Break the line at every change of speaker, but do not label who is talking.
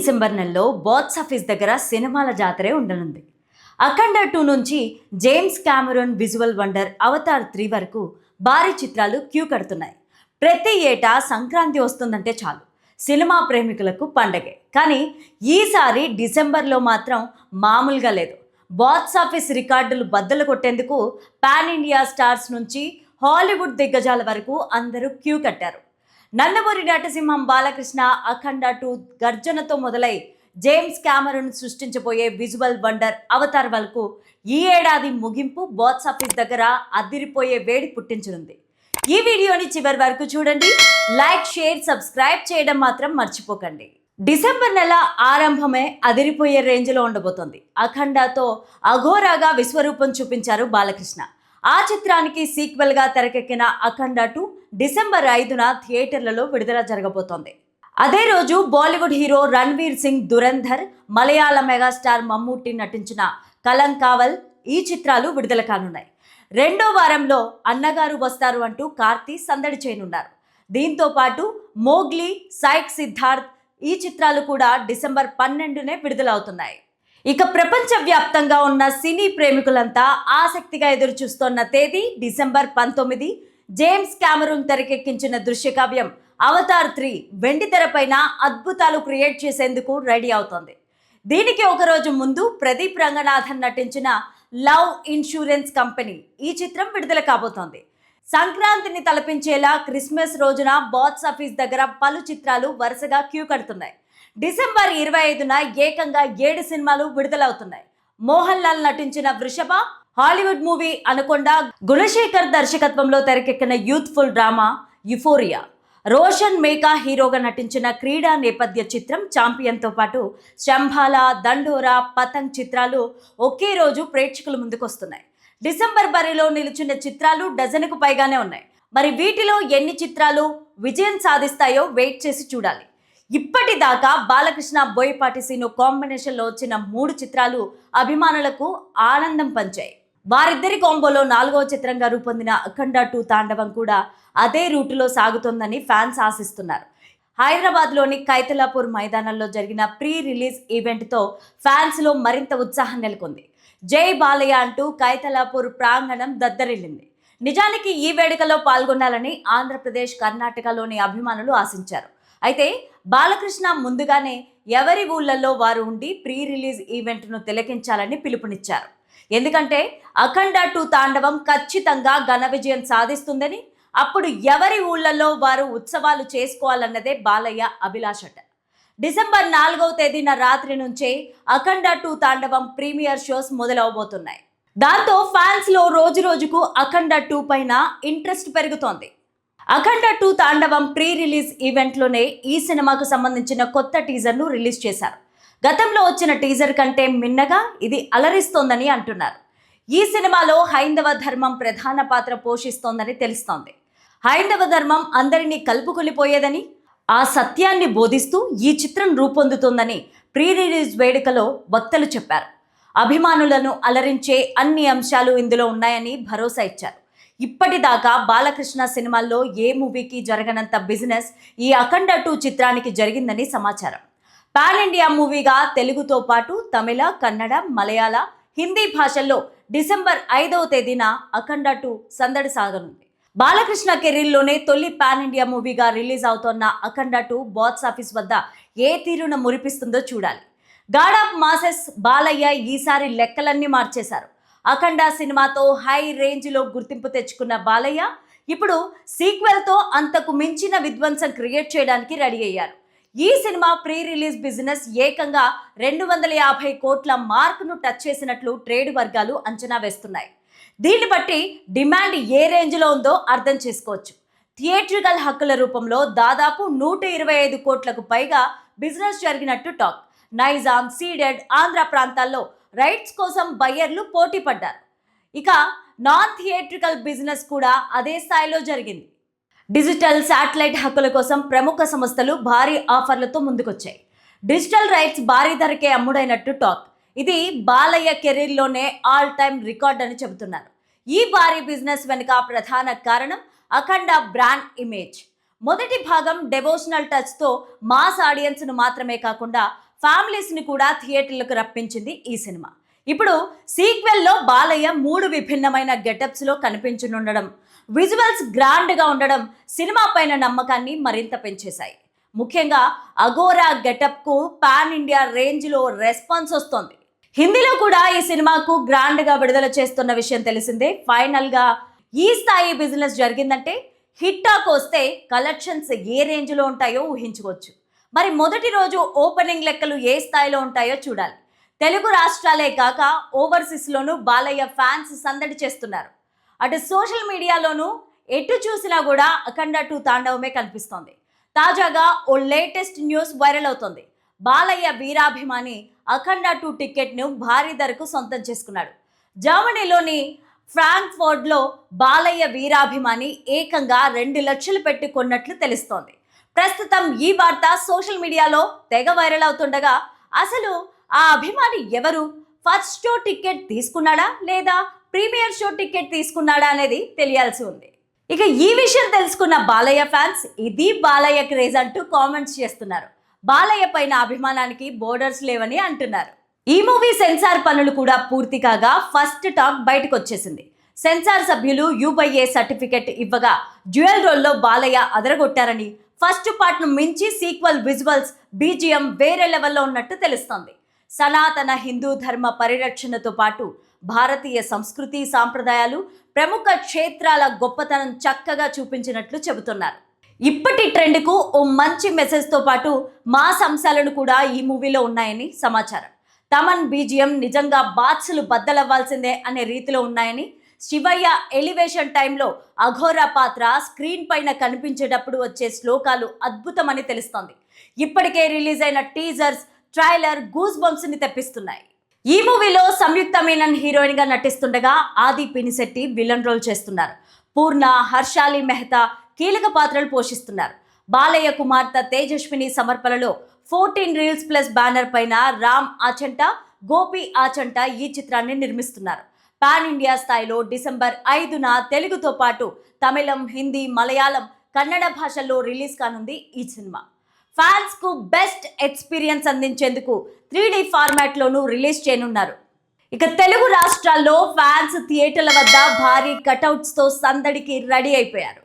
December నెలలో box office దగ్గర సినిమాల జాతరే ఉండనుంది. అఖండ టూ నుంచి James Cameron visual wonder Avatar three వరకు భారీ చిత్రాలు క్యూ కడుతున్నాయి. ప్రతి ఏటా సంక్రాంతి వస్తుందంటే చాలు. సినిమా ప్రేమికులకు పండగే. కానీ ఈసారి డిసెంబర్లో మాత్రం మామూలుగా లేదు. బాక్స్ ఆఫీస్ రికార్డులు బద్దలు కొట్టేందుకు పాన్ ఇండియా స్టార్స్ నుంచి హాలీవుడ్ దిగ్గజాల వరకు అందరూ క్యూ కట్టారు. నందమూరి నటసింహం బాలకృష్ణ అఖండ టూ గర్జనతో మొదలై జేమ్స్ క్యామరన్ సృష్టించబోయే విజువల్ వండర్ అవతార్ వరకు ఈ ఏడాది ముగింపు బాక్స్ ఆఫీస్ దగ్గర అదిరిపోయే వేడి పుట్టించనుంది. ఈ వీడియోని చివరి వరకు చూడండి. లైక్ షేర్ సబ్స్క్రైబ్ చేయడం మాత్రం మర్చిపోకండి. డిసెంబర్ నెల ఆరంభమే అదిరిపోయే రేంజ్లో ఉండబోతోంది. అఖండాతో అఘోరాగా విశ్వరూపం చూపించారు బాలకృష్ణ. ఆ చిత్రానికి సీక్వెల్గా తెరకెక్కిన అఖండ టూ డిసెంబర్ ఐదున థియేటర్లలో విడుదల జరగబోతోంది. అదే రోజు Bollywood hero Ranveer Singh Dhurandhar Malayala megastar Mammootty నటించిన కలంకావల్ ఈ చిత్రాలు విడుదల కానున్నాయి. రెండో వారంలో అన్నగారు వస్తారు అంటూ కార్తీ సందడి చేయనున్నారు. దీంతో పాటు మోగ్లీ సైక్ సిద్ధార్థ్ ఈ చిత్రాలు కూడా డిసెంబర్ పన్నెండునే విడుదలవుతున్నాయి. ఇక ప్రపంచవ్యాప్తంగా ఉన్న సినీ ప్రేమికులంతా ఆసక్తిగా ఎదురు చూస్తోన్న తేదీ డిసెంబర్ పంతొమ్మిది. జేమ్స్ కామరూన్ తెరకెక్కించిన దృశ్యకావ్యం అవతార్ త్రీ వెండి తెరపైన అద్భుతాలు క్రియేట్ చేసేందుకు రెడీ అవుతోంది. దీనికి ఒకరోజు ముందు ప్రదీప్ రంగనాథన్ నటించిన లవ్ ఇన్సూరెన్స్ కంపెనీ ఈ చిత్రం విడుదల కాబోతోంది. సంక్రాంతిని తలపించేలా క్రిస్మస్ రోజున బాక్స్ ఆఫీస్ దగ్గర పలు చిత్రాలు వరుసగా క్యూ కడుతున్నాయి. డిసెంబర్ ఇరవై ఐదున ఏకంగా ఏడు సినిమాలు విడుదలవుతున్నాయి. మోహన్ లాల్ నటించిన వృషభ హాలీవుడ్ మూవీ అనకొండ గుణశేఖర్ దర్శకత్వంలో తెరకెక్కిన youthful drama Euphoria. Roshan Meka హీరోగా నటించిన క్రీడా నేపథ్య చిత్రం ఛాంపియన్తో పాటు శంభాల దండోరా పతంగ్ చిత్రాలు ఒకే రోజు ప్రేక్షకుల ముందుకొస్తున్నాయి. డిసెంబర్ బరిలో నిలిచిన చిత్రాలు డజన్కు పైగానే ఉన్నాయి. మరి వీటిలో ఎన్ని చిత్రాలు విజయం సాధిస్తాయో వెయిట్ చేసి చూడాలి. ఇప్పటిదాకా బాలకృష్ణ బోయపాటి సీను కాంబినేషన్లో వచ్చిన మూడు చిత్రాలు అభిమానులకు ఆనందం పంచాయి. వారిద్దరి కాంబోలో నాలుగవ చిత్రంగా రూపొందిన అఖండ టూ తాండవం కూడా అదే రూటులో సాగుతోందని ఫ్యాన్స్ ఆశిస్తున్నారు. హైదరాబాద్లోని కైతలాపూర్ మైదానంలో జరిగిన ప్రీ రిలీజ్ ఈవెంట్తో ఫ్యాన్స్లో మరింత ఉత్సాహం నెలకొంది. జై బాలయ్య అంటూ కైతలాపూర్ ప్రాంగణం దద్దరిల్లింది. నిజానికి ఈ వేడుకలో పాల్గొనాలని ఆంధ్రప్రదేశ్ కర్ణాటకలోని అభిమానులు ఆశించారు. అయితే బాలకృష్ణ ముందుగానే ఎవరి ఊళ్ళల్లో వారు ఉండి ప్రీ రిలీజ్ ఈవెంట్ను తిలకించాలని పిలుపునిచ్చారు. ఎందుకంటే అఖండ టూ తాండవం ఖచ్చితంగా ఘన విజయం సాధిస్తుందని అప్పుడు ఎవరి ఊళ్ళల్లో వారు ఉత్సవాలు చేసుకోవాలన్నదే బాలయ్య అభిలాషట డిసెంబర్ నాలుగవ తేదీన రాత్రి నుంచే Akhanda two Tandavam premiere shows మొదలవబోతున్నాయి. దాంతో ఫ్యాన్స్లో రోజు రోజుకు అఖండ టూ పైన ఇంట్రెస్ట్ పెరుగుతోంది. Akhanda two Tandavam pre release ఈవెంట్లోనే ఈ సినిమాకు సంబంధించిన కొత్త టీజర్ను రిలీజ్ చేశారు. గతంలో వచ్చిన టీజర్ కంటే మిన్నగా ఇది అలరిస్తోందని అంటున్నారు. ఈ సినిమాలో హైందవ ధర్మం ప్రధాన పాత్ర పోషిస్తోందని తెలుస్తోంది. హైందవ ధర్మం అందరినీ కలుపుకొలిపోయేదని ఆ సత్యాన్ని బోధిస్తూ ఈ చిత్రం రూపొందుతోందని ప్రీ రిలీజ్ వేడుకలో వక్తలు చెప్పారు. అభిమానులను అలరించే అన్ని అంశాలు ఇందులో ఉన్నాయని భరోసా ఇచ్చారు. ఇప్పటిదాకా బాలకృష్ణ సినిమాల్లో ఏ మూవీకి జరగనంత బిజినెస్ ఈ అఖండ టూ చిత్రానికి జరిగిందని సమాచారం. పాన్ ఇండియా మూవీగా తెలుగుతో పాటు తమిళ కన్నడ మలయాళ హిందీ భాషల్లో డిసెంబర్ ఐదవ తేదీన అఖండ టూ సందడి సాగనుంది. బాలకృష్ణ కెరీర్లోనే తొలి పాన్ ఇండియా మూవీగా రిలీజ్ అవుతోన్న అఖండ టూ బాక్స్ ఆఫీస్ వద్ద ఏ తీరున మురిపిస్తుందో చూడాలి. గాడ్ ఆఫ్ మాసెస్ బాలయ్య ఈసారి లెక్కలన్నీ మార్చేశారు. అఖండ సినిమాతో హై రేంజ్లో గుర్తింపు తెచ్చుకున్న బాలయ్య ఇప్పుడు సీక్వెల్తో అంతకు మించిన విధ్వంసం క్రియేట్ చేయడానికి రెడీ అయ్యారు. ఈ సినిమా ప్రీ రిలీజ్ బిజినెస్ ఏకంగా రెండు వందల యాభై కోట్ల మార్కును టచ్ చేసినట్లు ట్రేడ్ వర్గాలు అంచనా వేస్తున్నాయి. దీన్ని బట్టి డిమాండ్ ఏ రేంజ్లో ఉందో అర్థం చేసుకోవచ్చు. థియేట్రికల్ హక్కుల రూపంలో దాదాపు నూట ఇరవై ఐదు కోట్లకు పైగా బిజినెస్ జరిగినట్టు టాక్. నైజాం సీడెడ్ ఆంధ్ర ప్రాంతాల్లో రైట్స్ కోసం బయ్యర్లు పోటీ పడ్డారు. ఇక నాన్ థియేట్రికల్ బిజినెస్ కూడా అదే స్థాయిలో జరిగింది. డిజిటల్ శాటిలైట్ హక్కుల కోసం ప్రముఖ సంస్థలు భారీ ఆఫర్లతో ముందుకొచ్చాయి. డిజిటల్ రైట్స్ భారీ ధరకే అమ్ముడైనట్టు టాక్. ఇది బాలయ్య కెరీర్లోనే ఆల్ టైమ్ రికార్డ్ అని చెబుతున్నారు. ఈ భారీ బిజినెస్ వెనుక ప్రధాన కారణం అఖండ బ్రాండ్ ఇమేజ్. మొదటి భాగం డెవోషనల్ టచ్తో మాస్ ఆడియన్స్ను మాత్రమే కాకుండా ఫ్యామిలీస్ని కూడా థియేటర్లకు రప్పించింది ఈ సినిమా. ఇప్పుడు సీక్వెల్లో బాలయ్య మూడు విభిన్నమైన గెటప్స్లో కనిపించనుండడం విజువల్స్ గ్రాండ్గా ఉండడం సినిమా పైన నమ్మకాన్ని మరింత పెంచేశాయి. ముఖ్యంగా అగోరా గెటప్కు పాన్ ఇండియా రేంజ్లో రెస్పాన్స్ వస్తోంది. హిందీలో కూడా ఈ సినిమాకు గ్రాండ్గా విడుదల చేస్తున్న విషయం తెలిసిందే. ఫైనల్గా ఈ స్థాయి బిజినెస్ జరిగిందంటే హిట్టాకు వస్తే కలెక్షన్స్ ఏ రేంజ్లో ఉంటాయో ఊహించుకోవచ్చు. మరి మొదటి రోజు ఓపెనింగ్ లెక్కలు ఏ స్థాయిలో ఉంటాయో చూడాలి. తెలుగు రాష్ట్రాలే కాక ఓవర్సీస్లోనూ బాలయ్య ఫ్యాన్స్ సందడి చేస్తున్నారు. అటు సోషల్ మీడియాలోనూ ఎటు చూసినా కూడా అఖండ టూ తాండవమే కనిపిస్తోంది. తాజాగా ఓ లేటెస్ట్ న్యూస్ వైరల్ అవుతోంది. బాలయ్య వీరాభిమాని అఖండ టూ టికెట్ను భారీ ధరకు సొంతం చేసుకున్నాడు. జర్మనీలోని ఫ్రాంక్ఫోర్డ్లో బాలయ్య వీరాభిమాని ఏకంగా రెండు లక్షలు పెట్టి కొన్నట్లు తెలుస్తోంది. ప్రస్తుతం ఈ వార్త సోషల్ మీడియాలో తెగ వైరల్ అవుతుండగా అసలు ఆ అభిమాని ఎవరు? ఫస్ట్ షో టికెట్ తీసుకున్నాడా లేదా ప్రీమియర్ షో టికెట్ తీసుకున్నాడా అనేది తెలియాల్సి ఉంది. ఇక ఈ విషయం తెలుసుకున్న బాలయ్య ఫ్యాన్స్ ఇది బాలయ్య క్రేజ్ అంటూ కామెంట్స్ చేస్తున్నారు. బాలయ్య పైన అభిమానానికి బోర్డర్స్ లేవని అంటున్నారు. ఈ మూవీ సెన్సార్ పనులు కూడా పూర్తి కాగా ఫస్ట్ టాక్ బయటకు వచ్చేసింది. సెన్సార్ సభ్యులు యూబైఏ సర్టిఫికెట్ ఇవ్వగా డ్యూయల్ రోల్లో బాలయ్య అదరగొట్టారని ఫస్ట్ పార్ట్ను మించి సీక్వెల్ విజువల్స్ బీజిఎం వేరే లెవెల్లో ఉన్నట్టు తెలుస్తోంది. సనాతన హిందూ ధర్మ పరిరక్షణతో పాటు భారతీయ సంస్కృతి సాంప్రదాయాలు ప్రముఖ క్షేత్రాల గొప్పతనం చక్కగా చూపించినట్లు చెబుతున్నారు. ఇప్పటి ట్రెండ్కు ఓ మంచి మెసేజ్తో పాటు మాస్ అంశాలను కూడా ఈ మూవీలో ఉన్నాయని సమాచారం. తమన్ బీజిఎం నిజంగా బాత్సులు బద్దలవ్వాల్సిందే అనే రీతిలో ఉన్నాయని శివయ్య ఎలివేషన్ టైంలో అఘోరా పాత్ర స్క్రీన్ పైన కనిపించేటప్పుడు వచ్చే శ్లోకాలు అద్భుతమని తెలుస్తోంది. ఇప్పటికే రిలీజ్ అయిన టీజర్స్ ట్రైలర్ గూస్ బంప్స్ని తెప్పిస్తున్నాయి. ఈ మూవీలో సంయుక్త మీనన్ హీరోయిన్గా నటిస్తుండగా ఆది పినిశెట్టి విలన్ రోల్ చేస్తున్నారు. పూర్ణ హర్షాలి మెహతా కీలక పాత్రలు పోషిస్తున్నారు. బాలయ్య కుమార్తె తేజస్విని సమర్పణలో ఫోర్టీన్ రీల్స్ ప్లస్ బ్యానర్ పైన రామ్ ఆచంట గోపి ఆచంట ఈ చిత్రాన్ని నిర్మిస్తున్నారు. పాన్ ఇండియా స్థాయిలో డిసెంబర్ ఐదున తెలుగుతో పాటు తమిళం హిందీ మలయాళం కన్నడ భాషల్లో రిలీజ్ కానుంది ఈ సినిమా. ఫ్యాన్స్కు బెస్ట్ ఎక్స్పీరియన్స్ అందించేందుకు త్రీ డి ఫార్మాట్ రిలీజ్ చేయనున్నారు. ఇక తెలుగు రాష్ట్రాల్లో ఫ్యాన్స్ థియేటర్ల వద్ద భారీ కటౌట్స్తో సందడికి రెడీ అయిపోయారు.